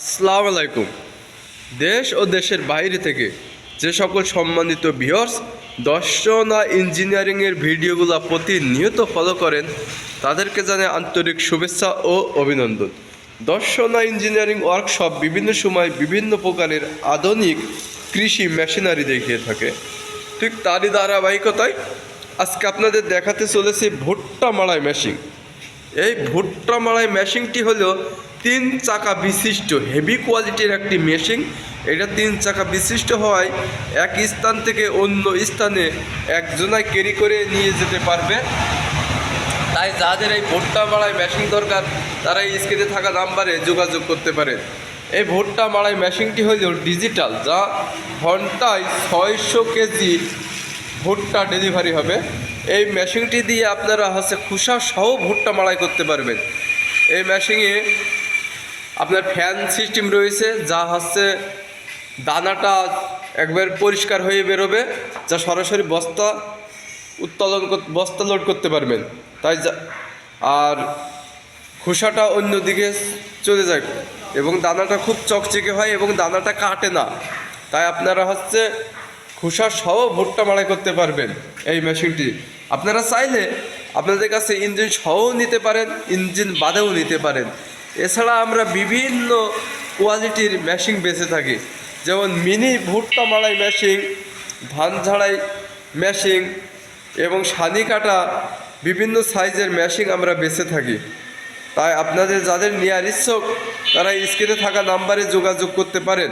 আসসালামু আলাইকুম। দেশ ও দেশের বাইরে থেকে যে সকল সম্মানিত ভিউয়ার্স দর্শনা ইঞ্জিনিয়ারিংয়ের ভিডিওগুলো প্রতিনিয়ত ফলো করেন, তাদেরকে জানে আন্তরিক শুভেচ্ছা ও অভিনন্দন। দর্শনা ইঞ্জিনিয়ারিং ওয়ার্কশপ বিভিন্ন সময় বিভিন্ন প্রকারের আধুনিক কৃষি মেশিনারি দেখিয়ে থাকে। ঠিক তারই ধারাবাহিকতায় আজকে আপনাদের দেখাতে চলেছে ভুট্টা মাড়াই মেশিন এই ভুট্টা মাড়াই মেশিনটি হলো তিন চাকা বিশিষ্ট হেভি কোয়ালিটির একটি মেশিন এটা তিন চাকা বিশিষ্ট হওয়ায় এক স্থান থেকে অন্য স্থানে একজনায় ক্যারি করে নিয়ে যেতে পারবে। তাই যাদের এই ভুট্টা মাড়াই মেশিন দরকার, তারা এই স্ক্রিনে থাকা নাম্বারে যোগাযোগ করতে পারেন এই ভুট্টা মাড়াই মেশিনটি হল ডিজিটাল যা ঘন্টায় ছয়শো কেজি ভুট্টা ডেলিভারি হবে। এই মেশিনটি দিয়ে আপনারা হচ্ছে খুসা সহ ভুট্টা মাড়াই করতে পারবেন। এই মেশিনে আপনার ফ্যান সিস্টেম রয়েছে, যা হচ্ছে দানাটা একবার পরিষ্কার হয়ে বেরোবে, যা সরাসরি বস্তা উত্তোলন বস্তা লোড করতে পারবেন। তাই আর খোসাটা অন্যদিকে চলে যায় এবং দানাটা খুব চকচকে হয় এবং দানাটা কাটে না। তাই আপনারা হচ্ছে খোসা সহ ভুট্টা মাড়াই করতে পারবেন এই মেশিনটি। আপনারা চাইলে আপনাদের কাছে ইঞ্জিন সহও নিতে পারেন, ইঞ্জিন বাদেও নিতে পারেন। এছাড়া আমরা বিভিন্ন কোয়ালিটির মেশিন বেঁচে থাকি। যেমন মিনি ভুট্টা মাড়াই মেশিন ধান ঝাড়াই মেশিন এবং সানি কাটা বিভিন্ন সাইজের মেশিন আমরা বেঁচে থাকি। তাই আপনাদের যাদের নেওয়ার ইচ্ছুক, তারা স্ক্রিনে থাকা নাম্বারে যোগাযোগ করতে পারেন।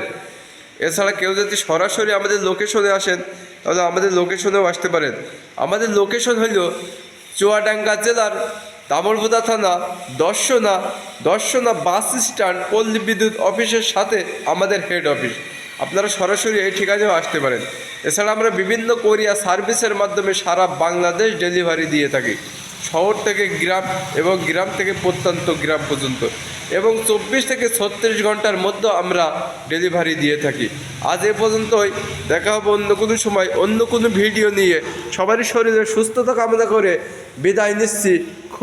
এছাড়া কেউ যদি সরাসরি আমাদের লোকেশনে আসেন, তাহলে আমাদের লোকেশনেও আসতে পারেন। আমাদের লোকেশন হল চুয়াডাঙ্গা জেলার দামরবোদা থানা, দর্শনা দর্শনা বাস স্ট্যান্ড, পল্লী বিদ্যুৎ অফিসের সাথে আমাদের হেড অফিস আপনারা সরাসরি এই ঠিকানাও আসতে পারেন। এছাড়া আমরা বিভিন্ন কোরিয়া সার্ভিসের মাধ্যমে সারা বাংলাদেশ ডেলিভারি দিয়ে থাকি। শহর থেকে গ্রাম এবং গ্রাম থেকে প্রত্যন্ত গ্রাম পর্যন্ত। এবং চব্বিশ থেকে ছত্রিশ ঘণ্টার মধ্যে আমরা ডেলিভারি দিয়ে থাকি। আজ এ পর্যন্তই। দেখা হবে অন্য কোনো সময়, অন্য কোনো ভিডিও নিয়ে। সবারই শরীরে সুস্থতা কামনা করে বিদায় নিচ্ছি।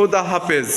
খুদা হাফেজ